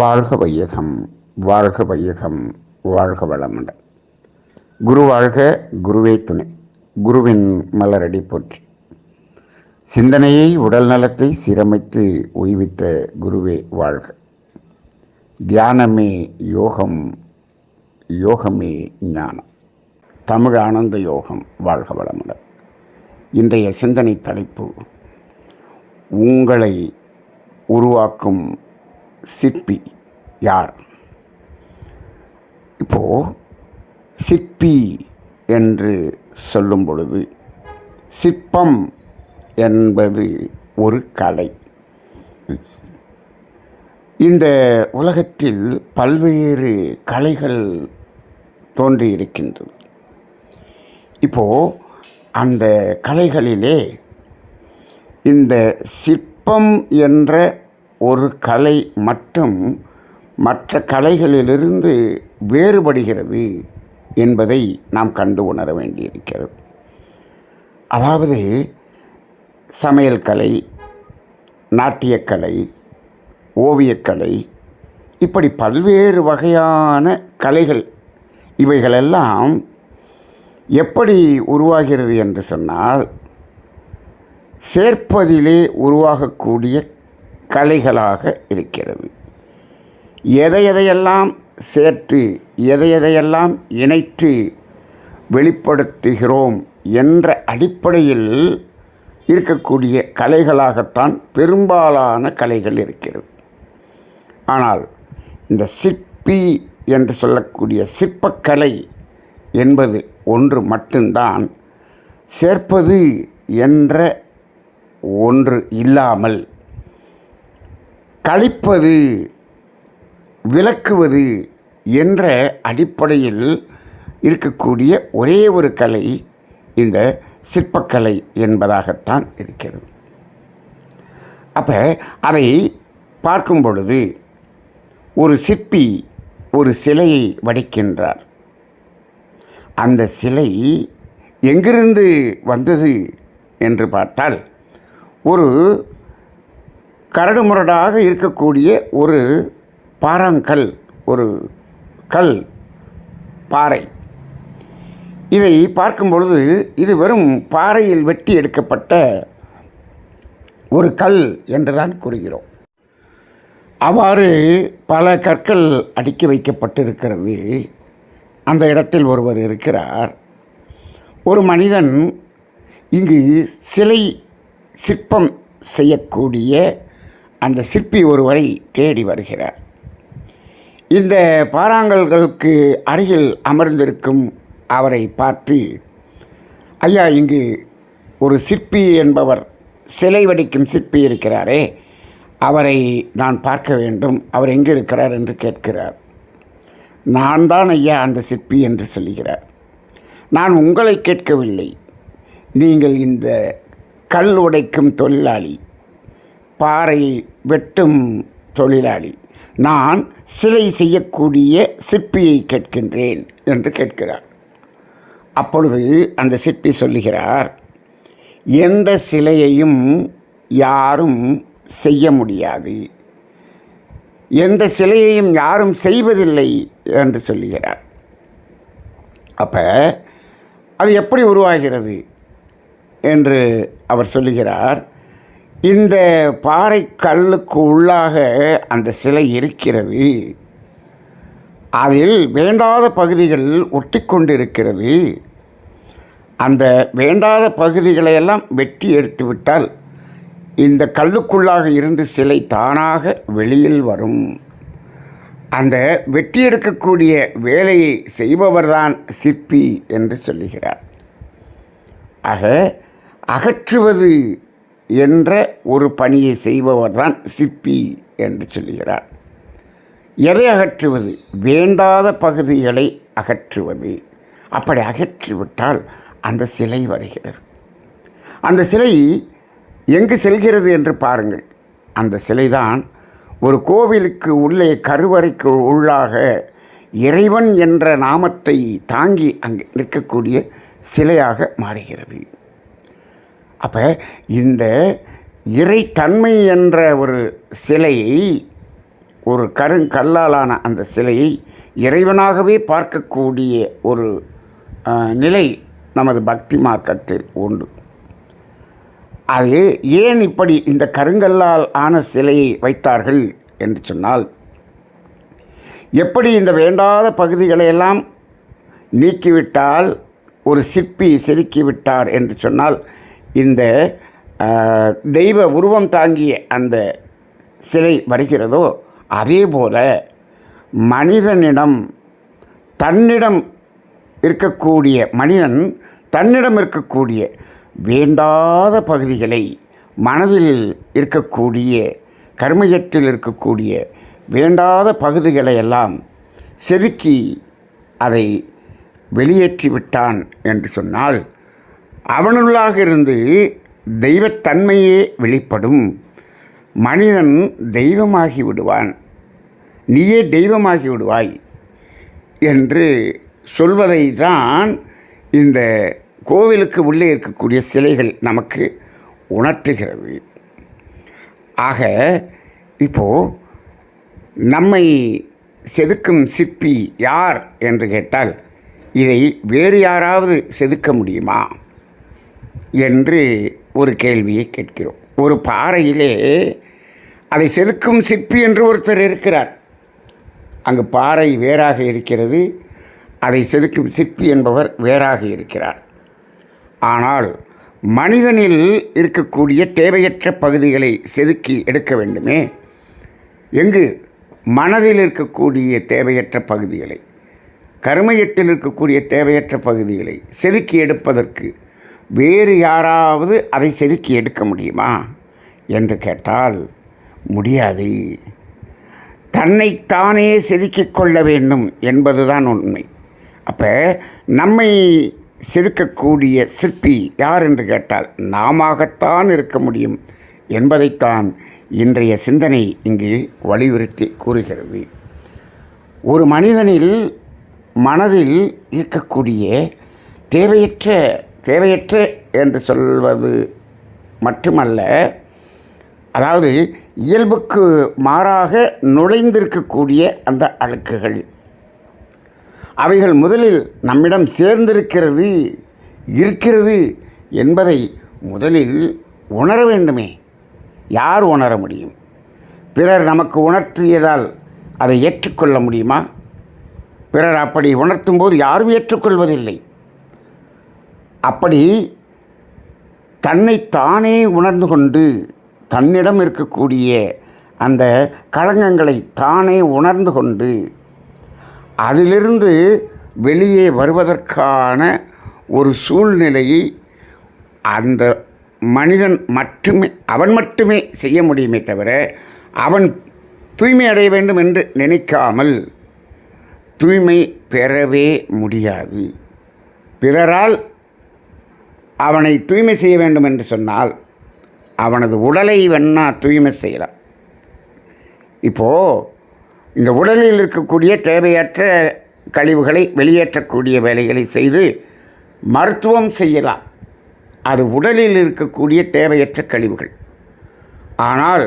வாழ்க வையகம் வாழ்க வையகம் வாழ்க வளமுடன். குரு வாழ்க குருவே துணை. குருவின் மலரடி போற்றி. சிந்தனையை உடல் நலத்தை சீரமைத்து ஓய்வித்த குருவே வாழ்க. தியானமே யோகம் யோகமே ஞானம். தமிழ் ஆனந்த யோகம் வாழ்க வளமுடன். இன்றைய சிந்தனை தலைப்பு உங்களை உருவாக்கும் சிற்பி யார்? இப்போ சிற்பி என்று சொல்லும் பொழுது சிற்பம் என்பது ஒரு கலை. இந்த உலகத்தில் பல்வேறு கலைகள் தோன்றியிருக்கின்றது இப்போ அந்த கலைகளிலே இந்த சிற்பம் என்ற ஒரு கலை மட்டும் மற்ற கலைகளிலிருந்து வேறுபடுகிறது என்பதை நாம் கண்டு உணர வேண்டியிருக்கிறது. அதாவது சமையல் கலை நாட்டியக்கலை ஓவியக்கலை இப்படி பல்வேறு வகையான கலைகள் இவைகளெல்லாம் எப்படி உருவாகிறது என்று சொன்னால் சேர்ப்பதிலே உருவாகக்கூடிய கலைகளாக இருக்கிறது. எதை எதையெல்லாம் சேர்த்து எதை எதையெல்லாம் இணைத்து வெளிப்படுத்துகிறோம் என்ற அடிப்படையில் இருக்கக்கூடிய கலைகளாகத்தான் பெரும்பாலான கலைகள் இருக்கிறது. ஆனால் இந்த சிற்பி என்று சொல்லக்கூடிய சிற்பக்கலை என்பது ஒன்று மட்டும்தான் சேர்ப்பது என்ற ஒன்று இல்லாமல் கழிப்பது விளக்குவது என்ற அடிப்படையில் இருக்கக்கூடிய ஒரே ஒரு கலை இந்த சிற்பக்கலை என்பதாகத்தான் இருக்கிறது. அப்போ அதை பார்க்கும் பொழுது ஒரு சிற்பி ஒரு சிலையை வடிக்கின்றார். அந்த சிலை எங்கிருந்து வந்தது என்று பார்த்தால் ஒரு கரடுமுரடாக இருக்கக்கூடிய ஒரு பாறாங்கல் ஒரு கல் பாறை. இதை பார்க்கும் பொழுது இது வெறும் பாறையில் வெட்டி எடுக்கப்பட்ட ஒரு கல் என்று தான் கூறுகிறோம். அவ்வாறு பல கற்கள் அடுக்கி வைக்கப்பட்டிருக்கிறது. அந்த இடத்தில் ஒருவர் இருக்கிறார். ஒரு மனிதன் இங்கு சிலை சிற்பம் செய்யக்கூடிய அந்த சிற்பி ஒருவரை தேடி வருகிறார். இந்த பாறாங்கல்களுக்கு அருகில் அமர்ந்திருக்கும் அவரை பார்த்து ஐயா இங்கு ஒரு சிற்பி என்பவர் சிலை வடிக்கும் சிற்பி இருக்கிறாரே அவரை நான் பார்க்க வேண்டும் அவர் எங்கே இருக்கிறார்? என்று கேட்கிறார். நான் தான் ஐயா அந்த சிற்பி என்று சொல்லுகிறார். நான் உங்களை கேட்கவில்லை. நீங்கள் இந்த கல் உடைக்கும் தொழிலாளி பாறை வெட்டும் தொழிலாளி. நான் சிலை செய்யக்கூடிய சிற்பியை கேட்கின்றேன் என்று கேட்கிறார். அப்பொழுது அந்த சிற்பி சொல்லுகிறார் எந்த சிலையையும் யாரும் செய்ய முடியாது. எந்த சிலையையும் யாரும் செய்வதில்லை என்று சொல்லுகிறார். அப்போ அது எப்படி உருவாகிறது? என்று அவர் சொல்லுகிறார் இந்த பாறை கல்லுக்கு உள்ளாக அந்த சிலை இருக்கிறது. அதில் வேண்டாத பகுதிகள் ஒட்டி கொண்டிருக்கிறது. அந்த வேண்டாத பகுதிகளையெல்லாம் வெட்டி எடுத்து விட்டால் இந்த கல்லுக்குள்ளாக இருந்து சிலை தானாக வெளியில் வரும். அந்த வெட்டி எடுக்கக்கூடிய வேலையை செய்பவர்தான் சிற்பி என்று சொல்லுகிறார். ஆக அகற்றுவது என்ற ஒரு பணியை செய்பவர்தான் சிப்பி என்று சொல்லுகிறார். எதை அகற்றுவது? வேண்டாத பகுதிகளை அகற்றுவது. அப்படி அகற்றிவிட்டால் அந்த சிலை வருகிறது. அந்த சிலை எங்கு செல்கிறது என்று பாருங்கள். அந்த சிலைதான் ஒரு கோவிலுக்கு உள்ளே கருவறைக்கு உள்ளாக இறைவன் என்ற நாமத்தை தாங்கி அங்கே நிற்கக்கூடிய சிலையாக மாறுகிறது. அப்போ இந்த இறைத்தன்மை என்ற ஒரு சிலையை ஒரு கருங்கல்லாலான அந்த சிலையை இறைவனாகவே பார்க்கக்கூடிய ஒரு நிலை நமது பக்தி மார்க்கத்தில் உண்டு. அது ஏன் இப்படி இந்த கருங்கல்லால் ஆன சிலையை வைத்தார்கள் என்று சொன்னால் எப்படி இந்த வேண்டாத பகுதிகளையெல்லாம் நீக்கிவிட்டால் ஒரு சிற்பி செதுக்கிவிட்டார் என்று சொன்னால் இந்த தெய்வ உருவம் தாங்கிய அந்த சிலை வருகிறதோ அதே போல மனிதனிடம் தன்னிடம் இருக்கக்கூடிய மனிதன் தன்னிடம் இருக்கக்கூடிய வேண்டாத பகுதிகளை மனதில் இருக்கக்கூடிய கர்மயத்தில் இருக்கக்கூடிய வேண்டாத பகுதிகளை எல்லாம் செதுக்கி அதை வெளியேற்றி விட்டான் என்று சொன்னால் அவனுள்ளாக இருந்து தெய்வத்தன்மையே வெளிப்படும். மனிதன் தெய்வமாகி விடுவான். நீயே தெய்வமாகி விடுவாய் என்று சொல்வதை தான் இந்த கோவிலுக்கு உள்ளே இருக்கக்கூடிய சிலைகள் நமக்கு உணர்த்துகிறது. ஆக இப்போது நம்மை செதுக்கும் சிற்பி யார் என்று கேட்டால் இதை வேறு யாராவது செதுக்க முடியுமா? என்று ஒரு கேள்வியை கேட்கிறோம். ஒரு பாறையிலே அதை செதுக்கும் சிற்பி என்று ஒருத்தர் இருக்கிறார். அங்கு பாறை வேறாக இருக்கிறது அதை செதுக்கும் சிற்பி என்பவர் வேறாக இருக்கிறார். ஆனால் மனிதனில் இருக்கக்கூடிய தேவையற்ற பகுதிகளை செதுக்கி எடுக்க வேண்டுமே? எங்கு? மனதில் இருக்கக்கூடிய தேவையற்ற பகுதிகளை கருமையத்தில் இருக்கக்கூடிய தேவையற்ற பகுதிகளை செதுக்கி எடுப்பதற்கு வேறு யாராவது அதை செதுக்கி எடுக்க முடியுமா? என்று கேட்டால் முடியாது. தன்னைத்தானே செதுக்கிக் கொள்ள வேண்டும் என்பதுதான் உண்மை. அப்போ நம்மை செதுக்கக்கூடிய சிற்பி யார் என்று கேட்டால் நாமத்தான் இருக்க முடியும். என்பதைத்தான் இன்றைய சிந்தனை இங்கு வலியுறுத்தி கூறுகிறது. ஒரு மனிதனில் மனதில் இருக்கக்கூடிய தேவையற்ற தேவையற்ற என்று சொல்வது மட்டுமல்ல அதாவது இயல்புக்கு மாறாக நுழைந்திருக்கக்கூடிய அந்த அழுக்குகள். அவைகள் முதலில் நம்மிடம் சேர்ந்திருக்கிறது இருக்கிறது என்பதை முதலில் உணர வேண்டுமே. யார் உணர முடியும்? பிறர் நமக்கு உணர்த்தியதால் அதை ஏற்றுக்கொள்ள முடியுமா? பிறர் அப்படி உணர்த்தும் போது யாரும் ஏற்றுக்கொள்வதில்லை. அப்படி தன்னை தானே உணர்ந்து கொண்டு தன்னிடம் இருக்கக்கூடிய அந்த களங்கங்களை தானே உணர்ந்து கொண்டு அதிலிருந்து வெளியே வருவதற்கான ஒரு சூழ்நிலையை அந்த மனிதன் மட்டுமே அவன் மட்டுமே செய்ய முடியுமே தவிர அவன் தூய்மை அடைய வேண்டும் என்று நினைக்காமல் தூய்மை பெறவே முடியாது. பிறரால் அவனை தூய்மை செய்ய வேண்டும் என்று சொன்னால் அவனது உடலை வேணா தூய்மை செய்யலாம். இப்போது இந்த உடலில் இருக்கக்கூடிய தேவையற்ற கழிவுகளை வெளியேற்றக்கூடிய வேலைகளை செய்து மருத்துவம் செய்யலாம். அது உடலில் இருக்கக்கூடிய தேவையற்ற கழிவுகள். ஆனால்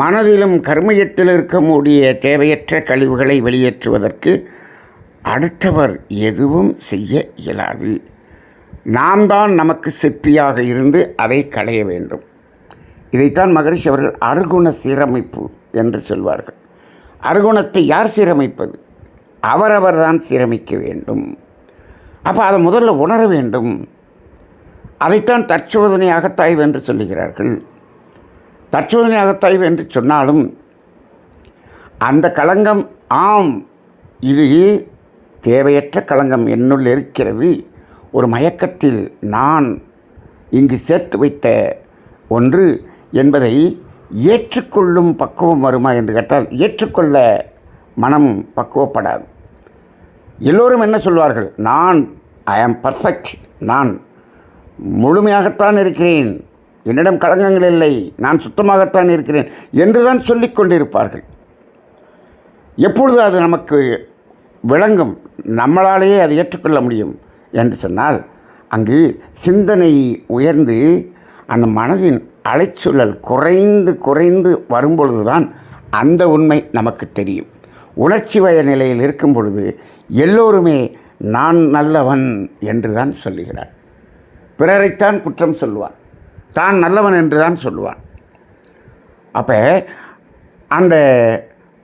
மனதிலும் கர்மயத்தில் இருக்கக்கூடிய தேவையற்ற கழிவுகளை வெளியேற்றுவதற்கு அடுத்தவர் எதுவும் செய்ய இயலாது. நாம் தான் நமக்கு சிற்பியாக இருந்து அதை களைய வேண்டும். இதைத்தான் மகரிஷி அவர்கள் அருகுண சீரமைப்பு என்று சொல்வார்கள். அருகுணத்தை யார் சீரமைப்பது? அவரவர் தான் சீரமைக்க வேண்டும். அப்போ அதை முதல்ல உணர வேண்டும். அதைத்தான் தற்சோதனை அகத்தாய்வு என்று சொல்லுகிறார்கள். தற்சோதனை அகத்தாய்வு என்று சொன்னாலும் அந்த களங்கம் ஆம். இது தேவையற்ற களங்கம் என்னுள் இருக்கிறது. ஒரு மயக்கத்தில் நான் இங்கு சேர்த்து வைத்த ஒன்று என்பதை ஏற்றுக்கொள்ளும் பக்குவம் வருமா என்று கேட்டால் ஏற்றுக்கொள்ள மனம் பக்குவப்படாது. எல்லோரும் என்ன சொல்வார்கள்? நான் ஐ ஆம் பர்ஃபெக்ட் நான் முழுமையாகத்தான் இருக்கிறேன். என்னிடம் களங்கங்கள் இல்லை. நான் சுத்தமாகத்தான் இருக்கிறேன் என்று தான் சொல்லிக் கொண்டிருப்பார்கள். எப்பொழுது அது நமக்கு விளங்கும்? நம்மளாலேயே அதை ஏற்றுக்கொள்ள முடியும். என்று சொன்னால் அங்கு சிந்தனை உயர்ந்து அந்த மனதின் அலைச்சூழல் குறைந்து குறைந்து வரும்பொழுதுதான் அந்த உண்மை நமக்கு தெரியும். உணர்ச்சி வய நிலையில் இருக்கும் பொழுது எல்லோருமே நான் நல்லவன் என்று தான் சொல்லுகிறார். பிறரைத்தான் குற்றம் சொல்லுவான் தான் நல்லவன் என்று தான் சொல்லுவான் அப்போ அந்த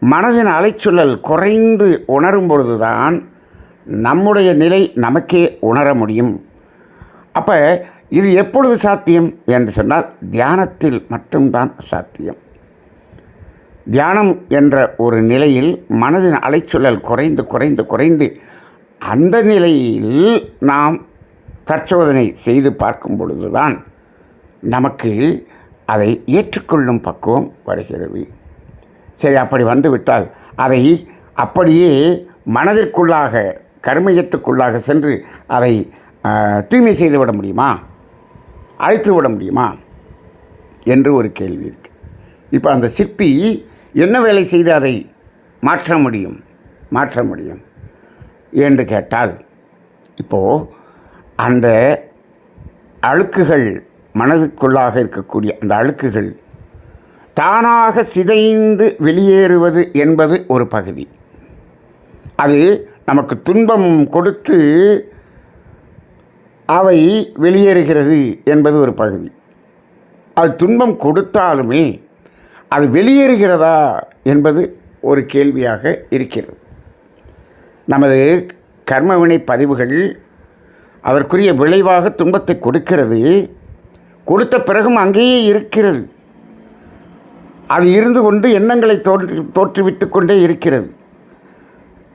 மனதின் அலைச்சூழல் குறைந்து உணரும் பொழுதுதான் நம்முடைய நிலை நமக்கே உணர முடியும். அப்போ இது எப்பொழுது சாத்தியம் என்று சொன்னால் தியானத்தில் மட்டும்தான் சாத்தியம். தியானம் என்ற ஒரு நிலையில் மனதின் அலைச்சொல்லல் குறைந்து குறைந்து குறைந்து அந்த நிலையில் நாம் தற்சோதனை செய்து பார்க்கும் பொழுதுதான் நமக்கு அதை ஏற்றுக்கொள்ளும் பக்குவம் வருகிறது. சரி அப்படி வந்துவிட்டால் அதை அப்படியே மனதிற்குள்ளாக கர்மயத்துக்குள்ளாக சென்று அதை தூய்மை செய்து விட முடியுமா? அழைத்து விட முடியுமா? என்று ஒரு கேள்வி இருக்குது இப்போ அந்த சிற்பி என்ன வேலை செய்து அதை மாற்ற முடியும்? மாற்ற முடியும். என்று கேட்டால் இப்போது அந்த அழுக்குகள் மனதுக்குள்ளாக இருக்கக்கூடிய அந்த அழுக்குகள் தானாக சிதைந்து வெளியேறுவது என்பது ஒரு பகுதி. அது நமக்கு துன்பம் கொடுத்து அவை வெளியேறுகிறது என்பது ஒரு பகுதி. அது துன்பம் கொடுத்தாலுமே அது வெளியேறுகிறதா என்பது ஒரு கேள்வியாக இருக்கிறது. நமது கர்மவினை பதிவுகள் அதற்குரிய விளைவாக துன்பத்தை கொடுக்கிறது. கொடுத்த பிறகும் அங்கேயே இருக்கிறது. அது இருந்து கொண்டு எண்ணங்களை தோற்று தோற்றுவித்து கொண்டே இருக்கிறது.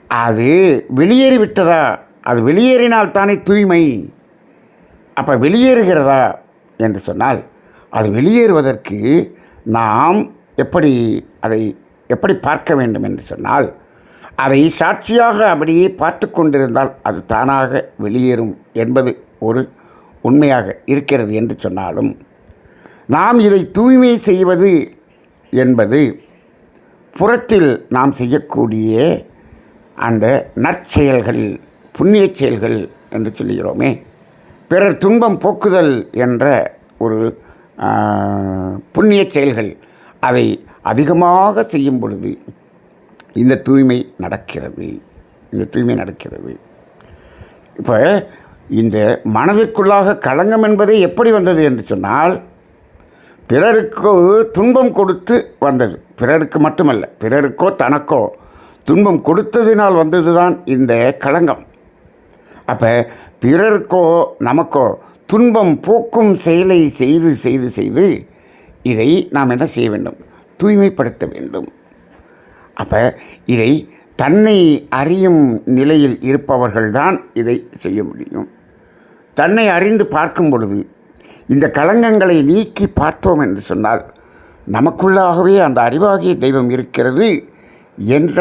அது வெளியேறிவிட்டதா? அது வெளியேறினால் தானே தூய்மை. அப்போ வெளியேறுகிறதா? என்று சொன்னால் அது வெளியேறுவதற்கு நாம் எப்படி அதை எப்படி பார்க்க வேண்டும் என்று சொன்னால் அதை சாட்சியாக அப்படியே பார்த்து கொண்டிருந்தால் அது தானாக வெளியேறும் என்பது ஒரு உண்மையாக இருக்கிறது என்று சொன்னாலும் நாம் இதை தூய்மை செய்வது என்பது புறத்தில் நாம் செய்யக்கூடிய அந்த நற்செயல்கள் புண்ணிய செயல்கள் என்று சொல்லுகிறோமே. பிறர் துன்பம் போக்குதல் என்ற ஒரு புண்ணிய செயல்கள் அதை அதிகமாக செய்யும் பொழுது இந்த தூய்மை நடக்கிறது. இந்த தூய்மை நடக்கிறது. இப்போ இந்த மனதிற்குள்ளாக களங்கம் என்பது எப்படி வந்தது என்று சொன்னால் பிறருக்கு துன்பம் கொடுத்து வந்தது. பிறருக்கு மட்டுமல்ல பிறருக்கோ தனக்கோ துன்பம் கொடுத்ததினால் வந்தது தான் இந்த களங்கம். அப்போ பிறருக்கோ நமக்கோ துன்பம் போக்கும் செயலை செய்து செய்து செய்து இதை நாம் என்ன செய்ய வேண்டும்? தூய்மைப்படுத்த வேண்டும். அப்போ இதை தன்னை அறியும் நிலையில் இருப்பவர்கள்தான் இதை செய்ய முடியும். தன்னை அறிந்து பார்க்கும் பொழுது இந்த களங்கங்களை நீக்கி பார்த்தோம் என்று சொன்னால் நமக்குள்ளாகவே அந்த அறிவாகிய தெய்வம் இருக்கிறது. என்ற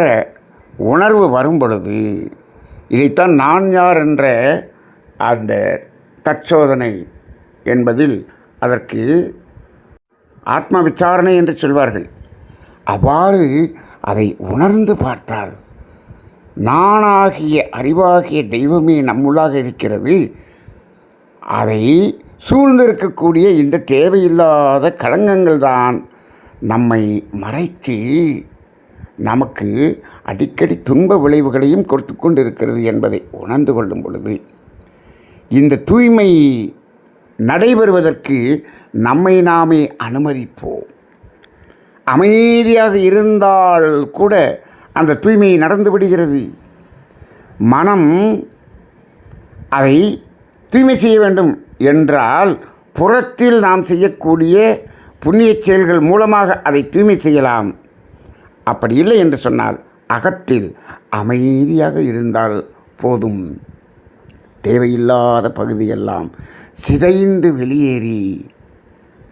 உணர்வு வரும் பொழுது இதைத்தான் நான் யார் என்ற அந்த தற்சோதனை என்பதில் அதற்கு ஆத்ம விசாரணை என்று சொல்வார்கள். அவ்வாறு அதை உணர்ந்து பார்த்தால் நானாகிய அறிவாகிய தெய்வமே நம்முள்ளாக இருக்கிறது. அதை சூழ்ந்திருக்கக்கூடிய இந்த தேவையில்லாத களங்கங்கள் தான் நம்மை மறைத்து நமக்கு அடிக்கடி துன்ப விளைவுகளையும் கொடுத்து கொண்டு இருக்கிறது என்பதை உணர்ந்து கொள்ளும் பொழுது இந்த தூய்மை நடைபெறுவதற்கு நம்மை நாமே அனுமதிப்போம். அமைதியாக இருந்தால் கூட அந்த தூய்மை நடந்து விடுகிறது. மனம் அதை தூய்மை செய்ய வேண்டும் என்றால் புறத்தில் நாம் செய்யக்கூடிய புண்ணிய செயல்கள் மூலமாக அதை தூய்மை செய்யலாம். அப்படி இல்லை என்று சொன்னால் அகத்தில் அமைதியாக இருந்தால் போதும். தேவையில்லாத பகுதியெல்லாம் சிதைந்து வெளியேறி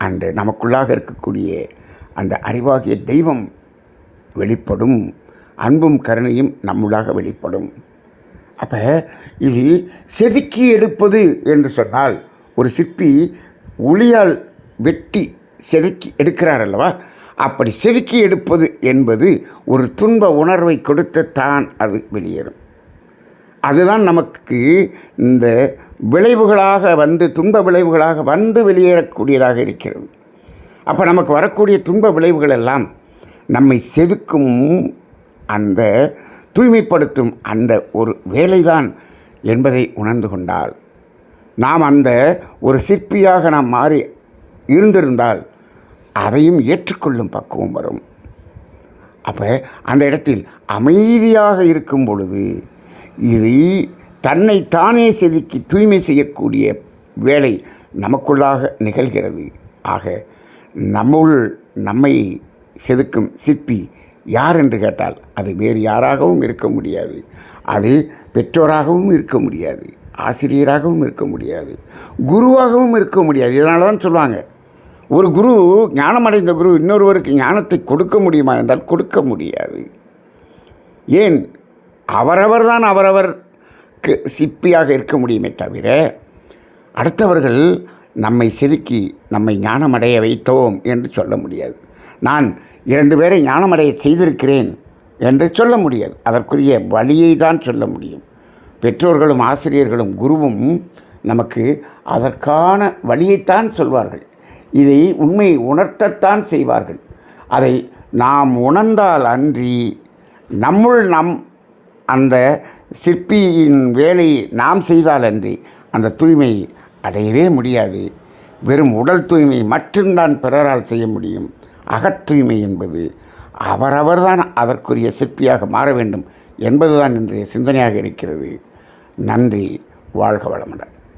அன்று நமக்குள்ளாக இருக்கக்கூடிய அந்த அறிவாகிய தெய்வம் வெளிப்படும் அன்பும் கருணையும் நம்முள்ளாக வெளிப்படும். அப்போ இது செதுக்கி எடுப்பது என்று சொன்னால் ஒரு சிற்பி உளியால் வெட்டி செதுக்கி எடுக்கிறார் அல்லவா? அப்படி செதுக்கி எடுப்பது என்பது ஒரு துன்ப உணர்வை கொடுத்து தான் அது வெளியேறும். அதுதான் நமக்கு இந்த விளைவுகளாக வந்து துன்ப விளைவுகளாக வந்து வெளியேறக்கூடியதாக இருக்கிறது. அப்போ நமக்கு வரக்கூடிய துன்ப விளைவுகள் எல்லாம் நம்மை செதுக்கும் அந்த தூய்மைப்படுத்தும் அந்த ஒரு வேலைதான் என்பதை உணர்ந்து கொண்டால் நாம் அந்த ஒரு சிற்பியாக நாம் மாறி இருந்திருந்தால் அதையும் ஏற்றுக்கொள்ளும் பக்குவம் வரும். அப்போ அந்த இடத்தில் அமைதியாக இருக்கும் பொழுது இது தன்னை தானே செதுக்கி தூய்மை செய்யக்கூடிய வேலை நமக்குள்ளாக நிகழ்கிறது. ஆக நம்முள் நம்மை செதுக்கும் சிற்பி யார் என்று கேட்டால் அது வேறு யாராகவும் இருக்க முடியாது. அது பெற்றோராகவும் இருக்க முடியாது. ஆசிரியராகவும் இருக்க முடியாது. குருவாகவும் இருக்க முடியாது. இதனால தான் சொல்லுவாங்க ஒரு குரு ஞானமடைந்த குரு இன்னொருவருக்கு ஞானத்தை கொடுக்க முடியுமா என்றால் கொடுக்க முடியாது. ஏன்? அவரவர் தான் அவரவருக்கு சிப்பியாக இருக்க முடியுமே தவிர அடுத்தவர்கள் நம்மை செதுக்கி நம்மை ஞானமடைய வைத்தோம் என்று சொல்ல முடியாது. நான் இரண்டு பேரை ஞானமடைய செய்திருக்கிறேன் என்று சொல்ல முடியாது. அதற்குரிய வழியை தான் சொல்ல முடியும். பெற்றோர்களும் ஆசிரியர்களும் குருவும் நமக்கு அதற்கான வழியைத்தான் சொல்வார்கள். இதை உண்மையை உணர்த்தத்தான் செய்வார்கள். அதை நாம் உணர்ந்தால் அன்றி நம்முள் நம் அந்த சிற்பியின் வேலையை நாம் செய்தால் அன்றி அந்த தூய்மை அடையவே முடியாது. வெறும் உடல் தூய்மை மட்டும்தான் பிறரால் செய்ய முடியும். அகத் தூய்மை என்பது அவரவர்தான் அதற்குரிய சிற்பியாக மாற வேண்டும் என்பதுதான் இன்றைய சிந்தனையாக இருக்கிறது. நன்றி. வாழ்க வளமுடன்.